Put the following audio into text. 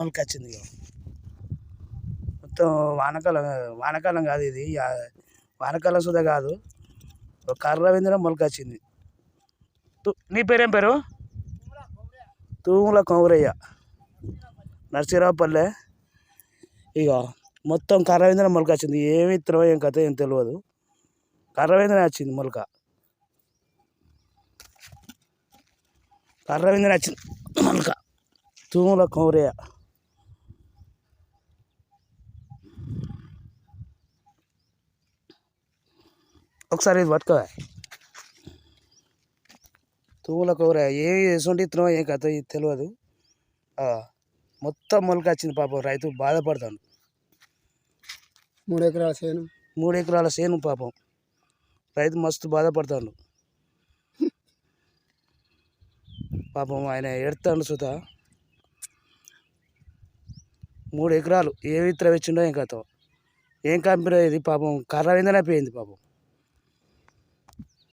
మొలక వచ్చింది ఇక మొత్తం వానకాలం వానకాలం కాదు ఇది. ఇక వానకాలం సుధా కాదు. ఒక కర్ర విందిన మొలక వచ్చింది నీ పేరేం పేరు? తూముల కౌరయ్య నర్సీరావుపల్లె. ఇక మొత్తం కర్ర విందిన మొలక వచ్చింది ఏమి ఇత్తనో ఏం కథ ఏం తెలియదు కర్ర విందిన వచ్చింది మొలక. కర్ర విందిన వచ్చింది మొలక. తూముల కౌరయ్య ఒకసారి ఇది పట్టుకో. తూముల కూర ఏ ఎసుంటి ఇత్తనో ఏం కథ ఇది తెలియదు మొత్తం మొలక వచ్చింది పాపం రైతు బాధపడతాను మూడు ఎకరాల చేను. మూడు ఎకరాల సేను పాపం. రైతు మస్తు బాధపడతాడు. పాపం ఆయన ఎడతాడు సుత. మూడు ఎకరాలు ఏ విత్తనం ఇచ్చిండో ఏం కథ. ఏం కంపెనీ ఇది పాపం కర్ర విందనే పోయింది పాపం.